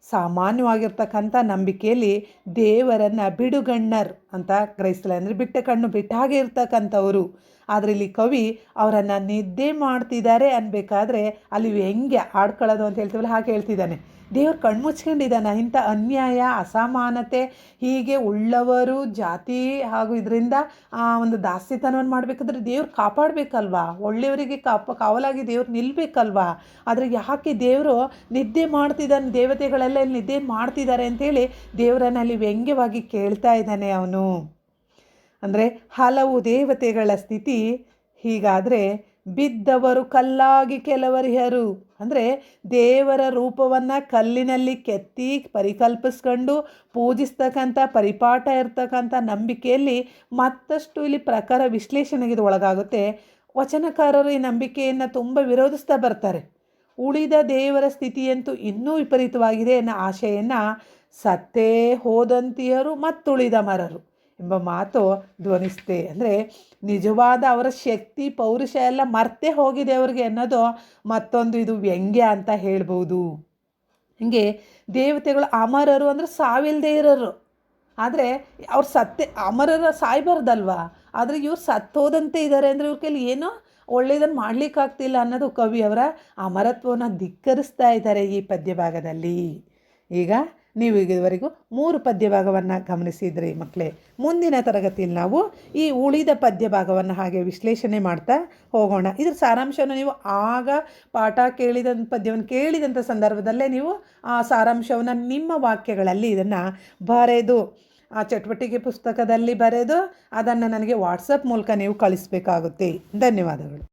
ಸಾಮಾನ್ಯವಾಗಿರ್ತಕ್ಕಂಥ ನಂಬಿಕೆಯಲ್ಲಿ ದೇವರನ್ನು ಬಿಡುಗಣ್ಣರ್ ಅಂತ ಗ್ರಹಿಸ್ತಾರೆ. ಅಂದರೆ ಬಿಟ್ಟ ಕಣ್ಣು ಬಿಟ್ಟ ಹಾಗೆ ಇರ್ತಕ್ಕಂಥವರು. ಆದರೆ ಇಲ್ಲಿ ಕವಿ ಅವರನ್ನು ನಿದ್ದೆ ಮಾಡ್ತಿದ್ದಾರೆ ಅನ್ಬೇಕಾದ್ರೆ ಅಲ್ಲಿ ಹೆಂಗೆ ಆಡ್ಕೊಳ್ಳೋದು ಅಂತ ಹೇಳ್ತೀವಲ್ಲ ಹಾಗೆ ಹೇಳ್ತಿದ್ದಾನೆ. ದೇವ್ರು ಕಣ್ಮುಚ್ಕೊಂಡಿದ್ದಾನೆ ಇಂಥ ಅನ್ಯಾಯ, ಅಸಮಾನತೆ ಹೀಗೆ ಉಳ್ಳವರು ಜಾತಿ ಹಾಗೂ ಇದರಿಂದ, ಆ, ಒಂದು ದಾಸ್ಯತನವನ್ನು ಮಾಡಬೇಕಾದ್ರೆ ದೇವ್ರು ಕಾಪಾಡಬೇಕಲ್ವಾ? ಒಳ್ಳೆಯವರಿಗೆ ಕಾಪ, ಕಾವಲಾಗಿ ದೇವ್ರು ನಿಲ್ಲಬೇಕಲ್ವಾ ಆದರೆ ಯಾಕೆ ದೇವರು ನಿದ್ದೆ ಮಾಡ್ತಿದ್ದಾನೆ, ದೇವತೆಗಳೆಲ್ಲ ಇಲ್ಲಿ ನಿದ್ದೆ ಮಾಡ್ತಿದ್ದಾರೆ ಅಂತೇಳಿ ದೇವರನ್ನಲ್ಲಿ ವ್ಯಂಗ್ಯವಾಗಿ ಕೇಳ್ತಾ ಇದ್ದಾನೆ ಅವನು. ಅಂದರೆ ಹಲವು ದೇವತೆಗಳ ಸ್ಥಿತಿ ಹೀಗಾದರೆ ಬಿದ್ದವರು ಕಲ್ಲಾಗಿ ಕೆಲವರಿಹರು ಅಂದರೆ ದೇವರ ರೂಪವನ್ನು ಕಲ್ಲಿನಲ್ಲಿ ಕೆತ್ತಿ ಪರಿಕಲ್ಪಿಸ್ಕೊಂಡು ಪೂಜಿಸ್ತಕ್ಕಂಥ ಪರಿಪಾಠ ಇರ್ತಕ್ಕಂಥ ನಂಬಿಕೆಯಲ್ಲಿ ಮತ್ತಷ್ಟು ಇಲ್ಲಿ ಪ್ರಕಾರ ವಿಶ್ಲೇಷಣೆಗೆ ಇದು ಒಳಗಾಗುತ್ತೆ. ವಚನಕಾರರು ಈ ನಂಬಿಕೆಯನ್ನು ತುಂಬ ವಿರೋಧಿಸ್ತಾ ಬರ್ತಾರೆ. ಉಳಿದ ದೇವರ ಸ್ಥಿತಿಯಂತೂ ಇನ್ನೂ ವಿಪರೀತವಾಗಿದೆ ಅನ್ನೋ ಆಶೆಯನ್ನು ಸತ್ತೇ ಹೋದಂತಿಯರು ಮತ್ತುಳಿದ ಮರರು. ಎಂಬ ಮಾತು ಧ್ವನಿಸ್ತೆ ಅಂದರೆ ನಿಜವಾದ ಅವರ ಶಕ್ತಿ, ಪೌರುಷ ಎಲ್ಲ ಮರ್ತೆ ಹೋಗಿದೆ ಅವ್ರಿಗೆ ಅನ್ನೋದು ಮತ್ತೊಂದು ಇದು ವ್ಯಂಗ್ಯ ಅಂತ ಹೇಳ್ಬೋದು. ಹೀಗೆ ದೇವತೆಗಳು ಅಮರರು ಅಂದರೆ ಸಾವಿಲ್ಲದೆ ಇರೋರು. ಆದರೆ ಅವ್ರು ಸತ್ತೆ ಅಮರರ ಸಾಯ್ಬಾರ್ದಲ್ವಾ? ಆದರೆ ಇವ್ರು ಸತ್ತೋದಂತೆ ಇದ್ದಾರೆ ಅಂದರೆ ಇವ್ರ ಕೈಲಿ ಏನೋ ಒಳ್ಳೆಯದನ್ನು ಮಾಡಲಿಕ್ಕಾಗ್ತಿಲ್ಲ ಅನ್ನೋದು ಕವಿಯವರ ಅಮರತ್ವವನ್ನು ಧಿಕ್ಕರಿಸ್ತಾ ಇದ್ದಾರೆ ಈ ಪದ್ಯಭಾಗದಲ್ಲಿ. ಈಗ ನೀವು ಇದುವರೆಗೂ ಮೂರು ಪದ್ಯ ಭಾಗವನ್ನು ಗಮನಿಸಿದ್ರಿ ಮಕ್ಕಳೇ ಮುಂದಿನ ತರಗತಿಯಲ್ಲಿ ನಾವು ಈ ಉಳಿದ ಪದ್ಯ ಭಾಗವನ್ನು ಹಾಗೆ ವಿಶ್ಲೇಷಣೆ ಮಾಡ್ತಾ ಹೋಗೋಣ. ಇದ್ರ ಸಾರಾಂಶವನ್ನು ನೀವು ಆಗ ಪಾಠ ಕೇಳಿದ ಪದ್ಯವನ್ನು ಕೇಳಿದಂಥ ಸಂದರ್ಭದಲ್ಲೇ ನೀವು ಆ ಸಾರಾಂಶವನ್ನು ನಿಮ್ಮ ವಾಕ್ಯಗಳಲ್ಲಿ ಇದನ್ನು ಬರೆದು, ಆ ಚಟುವಟಿಕೆ ಪುಸ್ತಕದಲ್ಲಿ ಬರೆದು, ಅದನ್ನು ನನಗೆ ವಾಟ್ಸಪ್ ಮೂಲಕ ನೀವು ಕಳಿಸ್ಬೇಕಾಗುತ್ತೆ. ಧನ್ಯವಾದಗಳು.